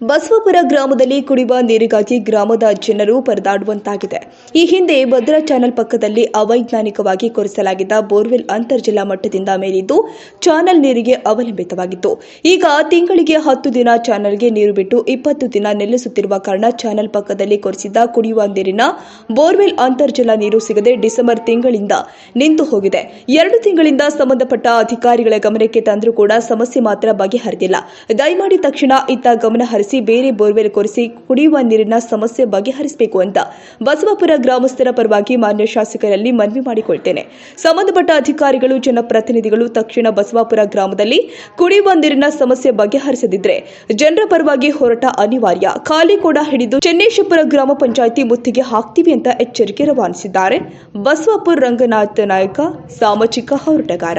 ಬಸವಪುರ ಗ್ರಾಮದಲ್ಲಿ ಕುಡಿಯುವ ನೀರಿಗಾಗಿ ಗ್ರಾಮದ ಜನರು ಪರದಾಡುವಂತಾಗಿದೆ. ಈ ಹಿಂದೆ ಭದ್ರಾ ಚಾನೆಲ್ ಪಕ್ಕದಲ್ಲಿ ಅವೈಜ್ಞಾನಿಕವಾಗಿ ಕೊರೆಸಲಾಗಿದ್ದ ಬೋರ್ವೆಲ್ ಅಂತರ್ಜಲ ಮಟ್ಟದಿಂದ ಮೇಲಿದ್ದು ಚಾನೆಲ್ ನೀರಿಗೆ ಅವಲಂಬಿತವಾಗಿತ್ತು. ಈಗ ತಿಂಗಳಿಗೆ ಹತ್ತು ದಿನ ಚಾನೆಲ್ಗೆ ನೀರು ಬಿಟ್ಟು ಇಪ್ಪತ್ತು ದಿನ ನಿಲ್ಲಿಸುತ್ತಿರುವ ಕಾರಣ ಚಾನೆಲ್ ಪಕ್ಕದಲ್ಲಿ ಕೊರೆಸಿದ್ದ ಕುಡಿಯುವ ನೀರಿನ ಬೋರ್ವೆಲ್ ಅಂತರ್ಜಲ ನೀರು ಸಿಗದೆ ಡಿಸೆಂಬರ್ ತಿಂಗಳಿಂದ ನಿಂತು ಹೋಗಿದೆ. ಎರಡು ತಿಂಗಳಿಂದ ಸಂಬಂಧಪಟ್ಟ ಅಧಿಕಾರಿಗಳ ಗಮನಕ್ಕೆ ತಂದರೂ ಕೂಡ ಸಮಸ್ಯೆ ಮಾತ್ರ ಬಗೆಹರಿದಿಲ್ಲ. ದಯಮಾಡಿ ತಕ್ಷಣ ಇತ್ತ ಗಮನ ಬೇರೆ ಬೋರ್ವೆಲ್ ಕೊರೆಸಿ ಕುಡಿಯುವ ನೀರಿನ ಸಮಸ್ಯೆ ಬಗೆಹರಿಸಬೇಕು ಅಂತ ಬಸವಾಪುರ ಗ್ರಾಮಸ್ಥರ ಪರವಾಗಿ ಮಾನ್ಯ ಶಾಸಕರಲ್ಲಿ ಮನವಿ ಮಾಡಿಕೊಳ್ತೇನೆ. ಸಂಬಂಧಪಟ್ಟ ಅಧಿಕಾರಿಗಳು, ಜನಪ್ರತಿನಿಧಿಗಳು ತಕ್ಷಣ ಬಸವಾಪುರ ಗ್ರಾಮದಲ್ಲಿ ಕುಡಿಯುವ ನೀರಿನ ಸಮಸ್ಯೆ ಬಗೆಹರಿಸದಿದ್ರೆ ಜನರ ಪರವಾಗಿ ಹೋರಾಟ ಅನಿವಾರ್ಯ. ಖಾಲಿ ಕೂಡ ಹಿಡಿದು ಚೆನ್ನೇಶಪುರ ಗ್ರಾಮ ಪಂಚಾಯಿತಿ ಮುತ್ತಿಗೆ ಹಾಕ್ತೀವಿ ಅಂತ ಎಚ್ಚರಿಕೆ ರವಾನಿಸಿದ್ದಾರೆ. ಬಸವಾಪುರ ರಂಗನಾಥ ನಾಯಕ, ಸಾಮಾಜಿಕ ಹೋರಾಟಗಾರ.